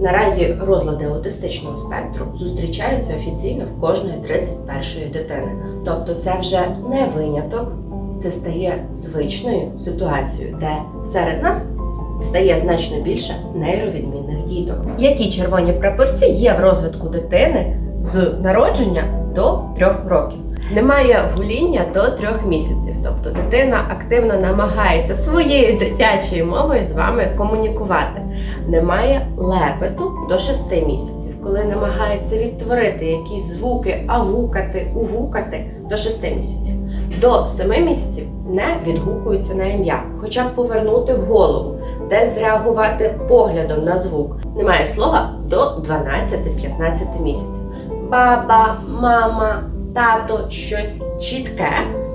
Наразі розлади аутистичного спектру зустрічаються офіційно в кожної 31-ї дитини. Тобто це вже не виняток, це стає звичною ситуацією, де серед нас стає значно більше нейровідмінних діток. Які червоні прапорці є в розвитку дитини з народження до трьох років? Немає гуління до трьох місяців, тобто дитина активно намагається своєю дитячою мовою з вами комунікувати. Немає лепету до 6 місяців, коли намагається відтворити якісь звуки, агукати, угукати до 6 місяців. До 7 місяців не відгукується на ім'я, хоча б повернути голову, десь зреагувати поглядом на звук. Немає слова до 12-15 місяців. Баба, мама, тато щось чітке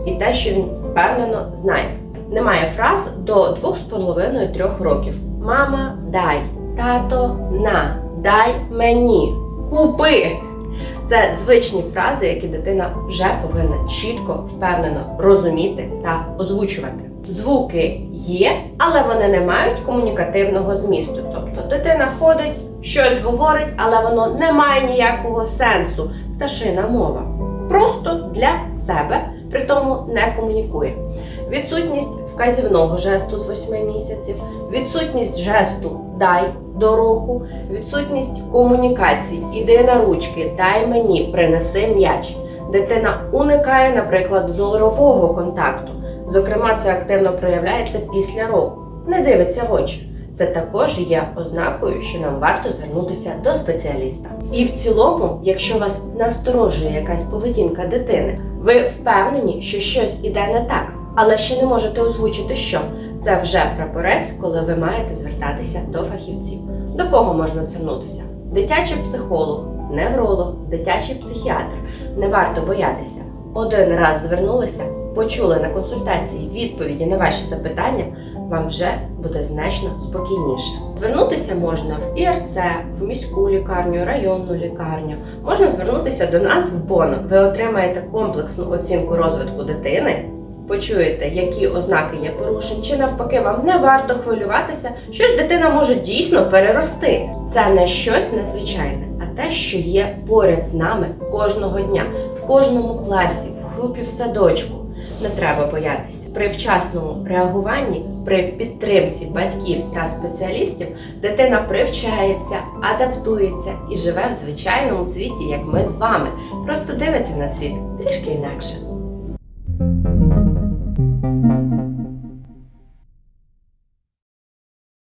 і те, що він впевнено знає. Немає фраз до 2,5-3 років. Мама, дай, тато на, дай мені, купи. Це звичні фрази, які дитина вже повинна чітко, впевнено розуміти та озвучувати. Звуки є, але вони не мають комунікативного змісту. Тобто дитина ходить, щось говорить, але воно не має ніякого сенсу. Пташина мова. Просто для себе, при тому не комунікує. Відсутність вказівного жесту з 8 місяців, відсутність жесту дай до року, відсутність комунікацій, іди на ручки, дай мені, принеси м'яч. Дитина уникає, наприклад, зорового контакту. Зокрема, це активно проявляється після року. Не дивиться в очі. Це також є ознакою, що нам варто звернутися до спеціаліста. І в цілому, якщо вас насторожує якась поведінка дитини, ви впевнені, що щось іде не так, але ще не можете озвучити, що це вже прапорець, коли ви маєте звертатися до фахівців. До кого можна звернутися? Дитячий психолог, невролог, дитячий психіатр. Не варто боятися. Один раз звернулися, почули на консультації відповіді на ваші запитання, вам вже буде значно спокійніше. Звернутися можна в ІРЦ, в міську лікарню, районну лікарню. Можна звернутися до нас в БОНО. Ви отримаєте комплексну оцінку розвитку дитини. Почуєте, які ознаки є порушень, чи навпаки, вам не варто хвилюватися, щось дитина може дійсно перерости. Це не щось незвичайне, те, що є поряд з нами кожного дня, в кожному класі, в групі в садочку. Не треба боятися. При вчасному реагуванні, при підтримці батьків та спеціалістів, дитина привчається, адаптується і живе в звичайному світі, як ми з вами. Просто дивиться на світ трішки інакше.